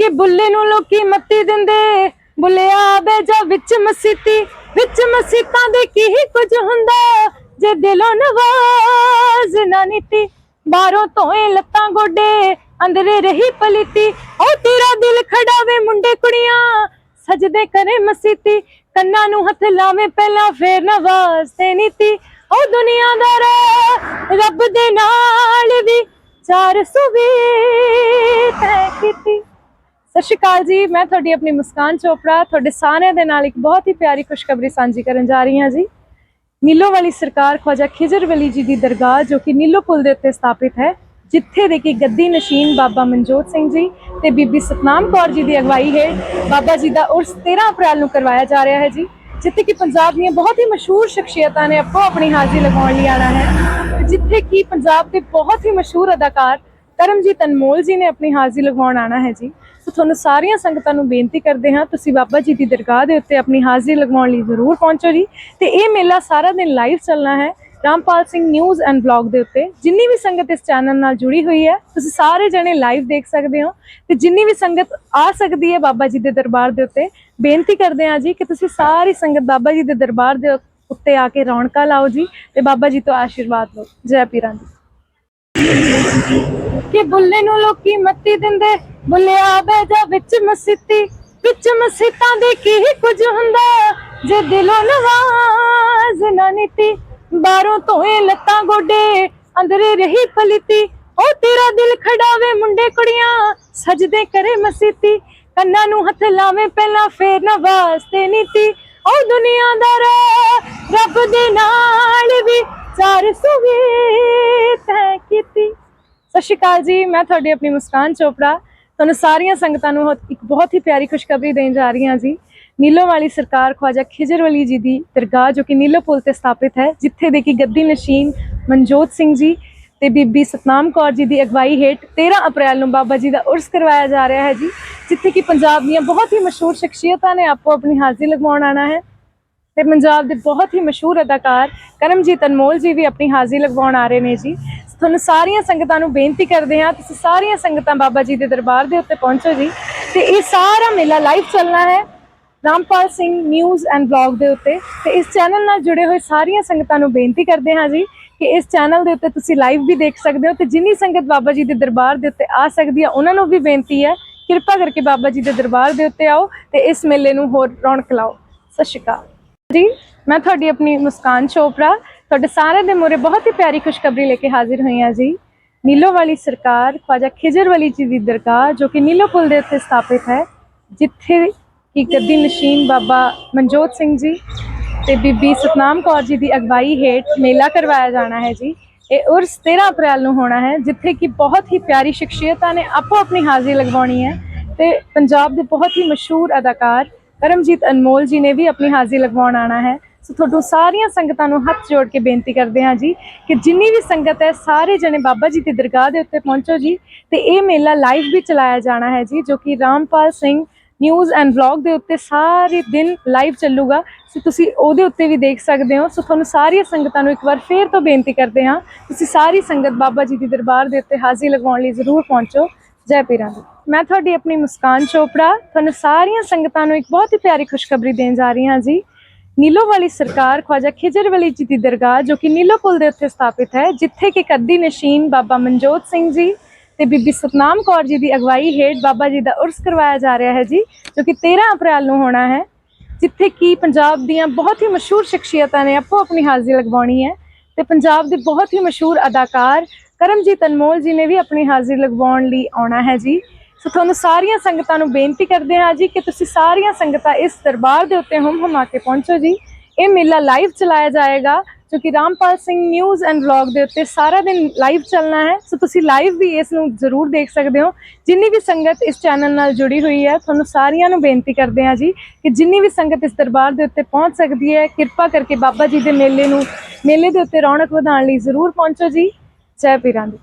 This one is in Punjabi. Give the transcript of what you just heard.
ਕਿ ਬੁੱਲੇ ਨੂੰ ਲੋਕੀ ਮੱਤੀ ਦਿੰਦੇ। ਬੁੱਲਿਆ ਬੇਜਾ ਵਿੱਚ ਮਸੀਤੀ, ਵਿੱਚ ਮਸੀਤਾਂ ਦੇ ਕੀ ਹੀ ਕੁਝ ਹੁੰਦਾ। ਜੇ ਦਿਲੋਂ ਨਵਾਜ਼ ਨਾ ਨੀਤੀ, ਬਾਹਰੋਂ ਧੋਏ ਲੱਤਾਂ ਗੋਡੇ, ਅੰਦਰੇ ਰਹੀ ਪਲੀਤੀ। ਉਹ ਤੇਰਾ ਦਿਲ ਖੜਾਵੇ ਮੁੰਡੇ ਕੁੜੀਆਂ, ਸਜਦੇ ਕਰੇ ਮਸੀਤੀ। ਕੰਨਾਂ ਨੂੰ ਹੱਥ ਲਾਵੇ ਪਹਿਲਾਂ ਫੇਰ ਨਵਾਜ਼ ਤੇ ਨੀਤੀ। ਉਹ ਦੁਨੀਆਦਾਰ ਰੱਬ ਦੇ ਨਾਲ ਵੀ ਚਾਰ ਸੁਵੇ ਤੈ ਕੀਤੀ। ਸਤਿ ਸ਼੍ਰੀ ਅਕਾਲ ਜੀ, ਮੈਂ ਤੁਹਾਡੀ ਆਪਣੀ ਮੁਸਕਾਨ ਚੋਪੜਾ, ਤੁਹਾਡੇ ਸਾਰਿਆਂ ਦੇ ਨਾਲ ਇੱਕ ਬਹੁਤ ਹੀ ਪਿਆਰੀ ਖੁਸ਼ਖਬਰੀ ਸਾਂਝੀ ਕਰਨ ਜਾ ਰਹੀ ਹਾਂ ਜੀ। ਨੀਲੋ ਵਾਲੀ ਸਰਕਾਰ ਖਵਾਜਾ ਖਿਜਰ ਵਲੀ ਜੀ ਦੀ ਦਰਗਾਹ, ਜੋ ਕਿ ਨੀਲੋ ਪੁਲ ਦੇ ਉੱਤੇ ਸਥਾਪਿਤ ਹੈ, ਜਿੱਥੇ ਦੇ ਕਿ ਗੱਦੀ ਨਸ਼ੀਨ ਬਾਬਾ ਮਨਜੋਤ ਸਿੰਘ ਜੀ ਤੇ ਬੀਬੀ ਸਤਨਾਮ ਕੌਰ ਜੀ ਦੀ ਅਗਵਾਈ ਹੈ ਬਾਬਾ ਜੀ ਦਾ ਉਰਸ 13 ਅਪ੍ਰੈਲ ਨੂੰ ਕਰਵਾਇਆ ਜਾ ਰਿਹਾ ਹੈ ਜੀ, ਜਿੱਥੇ ਕਿ ਪੰਜਾਬ ਦੀਆਂ ਬਹੁਤ ਹੀ ਮਸ਼ਹੂਰ ਸ਼ਖਸੀਅਤਾਂ ਨੇ ਆਪੋ ਆਪਣੀ ਹਾਜ਼ਰੀ ਲਗਾਉਣ ਲਈ ਆਣਾ ਹੈ। ਜਿੱਥੇ ਕਿ ਪੰਜਾਬ ਦੇ ਬਹੁਤ ਹੀ ਮਸ਼ਹੂਰ ਅਦਾਕਾਰ ਕਰਮਜੀਤ ਅਨਮੋਲ ਜੀ ਨੇ ਆਪਣੀ ਹਾਜ਼ਰੀ ਲਗਾਉਣ ਆਣਾ ਹੈ ਜੀ। ਤੁਹਾਨੂੰ ਸਾਰੀਆਂ ਸੰਗਤਾਂ ਨੂੰ ਬੇਨਤੀ ਕਰਦੇ ਹਾਂ, ਤੁਸੀਂ ਬਾਬਾ ਜੀ ਦੀ ਦਰਗਾਹ ਦੇ ਉੱਤੇ ਆਪਣੀ ਹਾਜ਼ਰੀ ਲਗਵਾਉਣ ਲਈ ਜ਼ਰੂਰ ਪਹੁੰਚੋ ਜੀ। ਤੇ ਇਹ ਮੇਲਾ ਸਾਰਾ ਦਿਨ ਲਾਈਵ ਚੱਲਣਾ ਹੈ Rampal Singh news and blog ਦੇ ਉੱਤੇ। ਜਿੰਨੀ ਵੀ ਸੰਗਤ ਇਸ ਚੈਨਲ ਨਾਲ ਜੁੜੀ ਹੋਈ ਹੈ, ਤੁਸੀਂ ਸਾਰੇ ਜਣੇ ਲਾਈਵ ਦੇਖ ਸਕਦੇ ਹੋ। ਤੇ ਜਿੰਨੀ ਵੀ ਸੰਗਤ ਆ ਸਕਦੀ ਹੈ ਬਾਬਾ ਜੀ ਦੇ ਦਰਬਾਰ ਦੇ ਉੱਤੇ, ਬੇਨਤੀ ਕਰਦੇ ਹਾਂ ਜੀ ਕਿ ਤੁਸੀਂ ਸਾਰੀ ਸੰਗਤ ਬਾਬਾ ਜੀ ਦੇ ਦਰਬਾਰ ਦੇ ਉੱਤੇ ਆ ਕੇ ਰੌਣਕਾਂ ਲਾਓ ਜੀ ਤੇ ਬਾਬਾ ਜੀ ਤੋਂ ਆਸ਼ੀਰਵਾਦ ਲਓ। ਜੈ ਪੀਰਾਂ ਦੀ। ਕਿ ਬੁੱਲੇ ਨੂੰ ਲੋਕੀ ਮੱਤੀ ਦਿੰਦੇ ਬੁੱਲਿਆ ਬੇਜਾ ਵਿੱਚ ਮਸੀਤੀ, ਵਿੱਚ ਮਸੀਤਾਂ ਦੇ ਕੀ ਕੁਝ ਹੁੰਦਾ? ਜੇ ਦਿਲੋਂ ਨਵਾਜ਼ ਨਾ ਨੀਤੀ, ਬਾਹਰੋਂ ਧੋਏ ਲੱਤਾਂ ਗੋਡੇ, ਅੰਦਰੇ ਰਹੀ ਪਲੀਤੀ, ਉਹ ਤੇਰਾ ਦਿਲ ਖੜਾਵੇ ਮੁੰਡੇ ਕੁੜੀਆਂ, ਸਜਦੇ ਕਰੇ ਮਸੀਤੀ, ਕੰਨਾਂ ਨੂੰ ਹੱਥ ਲਾਵੇ ਪਹਿਲਾਂ ਫੇਰ ਨਾ ਵਾਸਤੇ ਨੀਤੀ, ਉਹ ਦੁਨੀਆਦਾਰ ਰੱਬ ਦੇ ਨਾਲ ਵੀ ਚਾਰ ਸੁਵੇ ਸਤਿ ਸ਼੍ਰੀ ਅਕਾਲ ਜੀ, ਮੈਂ ਤੁਹਾਡੀ ਆਪਣੀ ਮੁਸਕਾਨ ਚੋਪੜਾ। ਤੁਹਾਨੂੰ ਸਾਰੀਆਂ ਸੰਗਤਾਂ ਨੂੰ ਇੱਕ ਬਹੁਤ ਹੀ ਪਿਆਰੀ ਖੁਸ਼ਖਬਰੀ ਦੇਣ ਜਾ ਰਹੀ ਹਾਂ ਜੀ। ਨੀਲੋ ਵਾਲੀ ਸਰਕਾਰ ਖਵਾਜਾ ਖਿਜਰ ਵਲੀ ਜੀ ਦੀ ਦਰਗਾਹ, ਜੋ ਕਿ ਨੀਲੋ ਪੁਲ ਤੇ ਸਥਾਪਿਤ ਹੈ, ਜਿੱਥੇ ਦੇ ਕਿ ਗੱਦੀ ਨਸ਼ੀਨ ਮਨਜੋਤ ਸਿੰਘ ਜੀ ਤੇ ਬੀਬੀ ਸਤਨਾਮ ਕੌਰ ਜੀ ਦੀ ਅਗਵਾਈ ਹੇਠ 13 ਅਪ੍ਰੈਲ ਨੂੰ ਬਾਬਾ ਜੀ ਦਾ ਉਰਸ ਕਰਵਾਇਆ ਜਾ ਰਿਹਾ ਹੈ ਜੀ, ਜਿੱਥੇ ਕਿ ਪੰਜਾਬ ਦੀਆਂ ਬਹੁਤ ਹੀ ਮਸ਼ਹੂਰ ਸ਼ਖਸੀਅਤਾਂ ਨੇ ਆਪੋ ਆਪਣੀ ਹਾਜ਼ਰੀ ਲਗਵਾਉਣ ਆਣਾ ਹੈ। ਤੇ ਪੰਜਾਬ ਦੇ ਬਹੁਤ ਹੀ ਮਸ਼ਹੂਰ ਅਦਾਕਾਰ ਕਰਮਜੀਤ ਅਨਮੋਲ ਜੀ ਵੀ ਆਪਣੀ ਹਾਜ਼ਰੀ ਲਗਵਾਉਣ ਆ ਰਹੇ ਨੇ ਜੀ। ਤੁਹਾਨੂੰ ਸਾਰੀਆਂ ਸੰਗਤਾਂ ਨੂੰ ਬੇਨਤੀ ਕਰਦੇ ਹਾਂ, ਤੁਸੀਂ ਸਾਰੀਆਂ ਸੰਗਤਾਂ ਬਾਬਾ ਜੀ ਦੇ ਦਰਬਾਰ ਦੇ ਉੱਤੇ ਪਹੁੰਚੋ ਜੀ। ਤੇ ਇਹ ਸਾਰਾ ਮੇਲਾ ਲਾਈਵ ਚੱਲਣਾ ਹੈ Rampal Singh news and blog ਦੇ ਉੱਤੇ। ਤੇ ਇਸ ਚੈਨਲ ਨਾਲ ਜੁੜੇ ਹੋਏ ਸਾਰੀਆਂ ਸੰਗਤਾਂ ਨੂੰ ਬੇਨਤੀ ਕਰਦੇ ਹਾਂ ਜੀ ਕਿ ਇਸ ਚੈਨਲ ਦੇ ਉੱਤੇ ਤੁਸੀਂ ਲਾਈਵ ਵੀ ਦੇਖ ਸਕਦੇ ਹੋ ਤੇ ਜਿੰਨੀ ਸੰਗਤ ਬਾਬਾ ਜੀ ਦੇ ਦਰਬਾਰ ਦੇ ਉੱਤੇ ਆ ਸਕਦੀ ਹੈ, ਉਹਨਾਂ ਨੂੰ ਵੀ ਬੇਨਤੀ ਹੈ, ਕਿਰਪਾ ਕਰਕੇ ਬਾਬਾ ਜੀ ਦੇ ਦਰਬਾਰ ਦੇ ਉੱਤੇ ਆਓ ਤੇ ਇਸ ਮੇਲੇ ਨੂੰ ਹੋਰ ਰੌਣਕ ਲਾਓ। ਸਤਿ ਸ਼੍ਰੀ ਅਕਾਲ। ਜੀ, ਮੈਂ ਤੁਹਾਡੀ ਆਪਣੀ ਮੁਸਕਾਨ ਚੋਪੜਾ, ਤੁਹਾਡੇ ਸਾਰਿਆਂ ਦੇ ਮੂਹਰੇ ਬਹੁਤ ਹੀ ਪਿਆਰੀ ਖੁਸ਼ਖਬਰੀ ਲੈ ਕੇ ਹਾਜ਼ਰ ਹੋਈ ਹਾਂ ਜੀ। ਨੀਲੋ ਵਾਲੀ ਸਰਕਾਰ, ਖਵਾਜਾ ਖਿਜਰ ਵਾਲੀ ਜੀ ਦੀ ਦਰਗਾਹ, ਜੋ ਕਿ ਨੀਲੋ ਪੁਲ ਦੇ ਉੱਤੇ ਸਥਾਪਿਤ ਹੈ, ਜਿੱਥੇ ਕਿ ਗੱਦੀ ਨਸ਼ੀਨ ਬਾਬਾ ਮਨਜੋਤ ਸਿੰਘ ਜੀ ਤੇ ਬੀਬੀ ਸਤਨਾਮ ਕੌਰ ਜੀ ਦੀ ਅਗਵਾਈ ਹੇਠ ਮੇਲਾ ਕਰਵਾਇਆ ਜਾਣਾ ਹੈ ਜੀ। ਇਹ ਉਰਸ 13 ਅਪ੍ਰੈਲ ਨੂੰ ਹੋਣਾ ਹੈ, ਜਿੱਥੇ ਕਿ ਬਹੁਤ ਹੀ ਪਿਆਰੀ ਸ਼ਖਸੀਅਤਾਂ ਨੇ ਆਪੋ ਆਪਣੀ ਹਾਜ਼ਰੀ ਲਗਵਾਉਣੀ ਹੈ ਤੇ ਪੰਜਾਬ ਦੇ ਬਹੁਤ ਹੀ ਮਸ਼ਹੂਰ ਅਦਾਕਾਰ ਕਰਮਜੀਤ ਅਨਮੋਲ ਜੀ ਨੇ ਵੀ ਆਪਣੀ ਹਾਜ਼ਰੀ ਲਗਵਾਉਣ ਆਣਾ ਹੈ। ਸੋ ਤੁਹਾਨੂੰ ਸਾਰੀਆਂ ਸੰਗਤਾਂ ਨੂੰ ਹੱਥ ਜੋੜ ਕੇ ਬੇਨਤੀ ਕਰਦੇ ਹਾਂ ਜੀ ਕਿ ਜਿੰਨੀ ਵੀ ਸੰਗਤ ਹੈ, ਸਾਰੇ ਜਣੇ ਬਾਬਾ ਜੀ ਦੀ ਦਰਗਾਹ ਦੇ ਉੱਤੇ ਪਹੁੰਚੋ ਜੀ ਤੇ ਇਹ ਮੇਲਾ ਲਾਈਵ ਵੀ ਚਲਾਇਆ ਜਾਣਾ ਹੈ ਜੀ, ਜੋ ਕਿ Rampal Singh news and vlog ਦੇ ਉੱਤੇ ਸਾਰੇ ਦਿਨ ਲਾਈਵ ਚੱਲੂਗਾ। ਸੋ ਤੁਸੀਂ ਉਹਦੇ ਉੱਤੇ ਵੀ ਦੇਖ ਸਕਦੇ ਹੋ। ਸੋ ਤੁਹਾਨੂੰ ਸਾਰੀਆਂ ਸੰਗਤਾਂ ਨੂੰ ਇੱਕ ਵਾਰ ਫੇਰ ਤੋਂ ਬੇਨਤੀ ਕਰਦੇ ਹਾਂ, ਤੁਸੀਂ ਸਾਰੀ ਸੰਗਤ ਬਾਬਾ ਜੀ ਦੀ ਦਰਬਾਰ ਦੇ ਉੱਤੇ ਹਾਜ਼ਰੀ ਲਗਾਉਣ ਲਈ ਜ਼ਰੂਰ ਪਹੁੰਚੋ। ਜੈ ਪੀਰਾਂ ਦੀ। ਮੈਂ ਤੁਹਾਡੀ ਆਪਣੀ ਮੁਸਕਾਨ ਚੋਪੜਾ, ਤੁਹਾਨੂੰ ਸਾਰੀਆਂ ਸੰਗਤਾਂ ਨੂੰ ਇੱਕ ਬਹੁਤ ਹੀ ਪਿਆਰੀ ਖੁਸ਼ਖਬਰੀ ਦੇਣ ਜਾ ਰਹੀ ਹਾਂ ਜੀ। ਨੀਲੋ ਵਾਲੀ ਸਰਕਾਰ ਖਵਾਜਾ ਖਿਜਰ ਵਾਲੀ ਜੀ ਦੀ ਦਰਗਾਹ, ਜੋ ਕਿ ਨੀਲੋ ਪੁਲ ਦੇ ਉੱਤੇ ਸਥਾਪਿਤ ਹੈ, ਜਿੱਥੇ ਕਿ ਕੱਦੀ ਨਸ਼ੀਨ ਬਾਬਾ ਮਨਜੋਤ ਸਿੰਘ ਜੀ ਤੇ ਬੀਬੀ ਸਤਨਾਮ ਕੌਰ ਜੀ ਦੀ ਅਗਵਾਈ ਹੇਠ ਬਾਬਾ ਜੀ ਦਾ ਉਰਸ ਕਰਵਾਇਆ ਜਾ ਰਿਹਾ ਹੈ ਜੀ, ਜੋ ਕਿ 13 ਅਪ੍ਰੈਲ ਨੂੰ ਹੋਣਾ ਹੈ, ਜਿੱਥੇ ਕਿ ਪੰਜਾਬ ਦੀਆਂ ਬਹੁਤ ਹੀ ਮਸ਼ਹੂਰ ਸ਼ਖਸੀਅਤਾਂ ਨੇ ਆਪੋ ਆਪਣੀ ਹਾਜ਼ਰੀ ਲਗਵਾਉਣੀ ਹੈ ਤੇ ਪੰਜਾਬ ਦੇ ਬਹੁਤ ਹੀ ਮਸ਼ਹੂਰ ਅਦਾਕਾਰ ਕਰਮਜੀਤ ਅਨਮੋਲ ਜੀ ਨੇ ਵੀ ਆਪਣੀ ਹਾਜ਼ਰੀ ਲਗਵਾਉਣ ਲਈ ਆਉਣਾ ਹੈ ਜੀ। ਸੋ ਤੁਹਾਨੂੰ ਸਾਰੀਆਂ ਸੰਗਤਾਂ ਨੂੰ ਬੇਨਤੀ ਕਰਦੇ ਹਾਂ ਜੀ ਕਿ ਤੁਸੀਂ ਸਾਰੀਆਂ ਸੰਗਤਾਂ ਇਸ ਦਰਬਾਰ ਦੇ ਉੱਤੇ ਹਮ ਹਮਾ ਕੇ ਪਹੁੰਚੋ ਜੀ। ਇਹ ਮੇਲਾ ਲਾਈਵ ਚਲਾਇਆ ਜਾਏਗਾ, ਜੋ ਕਿ Rampal Singh news and vlog ਦੇ ਉੱਤੇ ਸਾਰਾ ਦਿਨ ਲਾਈਵ ਚੱਲਣਾ ਹੈ। ਸੋ ਤੁਸੀਂ ਲਾਈਵ ਵੀ ਇਸ ਨੂੰ ਜ਼ਰੂਰ ਦੇਖ ਸਕਦੇ ਹੋ। ਜਿੰਨੀ ਵੀ ਸੰਗਤ ਇਸ ਚੈਨਲ ਨਾਲ ਜੁੜੀ ਹੋਈ ਹੈ, ਤੁਹਾਨੂੰ ਸਾਰਿਆਂ ਨੂੰ ਬੇਨਤੀ ਕਰਦੇ ਹਾਂ ਜੀ ਕਿ ਜਿੰਨੀ ਵੀ ਸੰਗਤ ਇਸ ਦਰਬਾਰ ਦੇ ਉੱਤੇ ਪਹੁੰਚ ਸਕਦੀ ਹੈ, ਕਿਰਪਾ ਕਰਕੇ ਬਾਬਾ ਜੀ ਦੇ ਮੇਲੇ ਨੂੰ, ਮੇਲੇ ਦੇ ਉੱਤੇ ਰੌਣਕ ਵਧਾਉਣ ਲਈ ਜ਼ਰੂਰ ਪਹੁੰਚੋ ਜੀ। ਜੈ ਪੀਰਾਂ ਦੀ।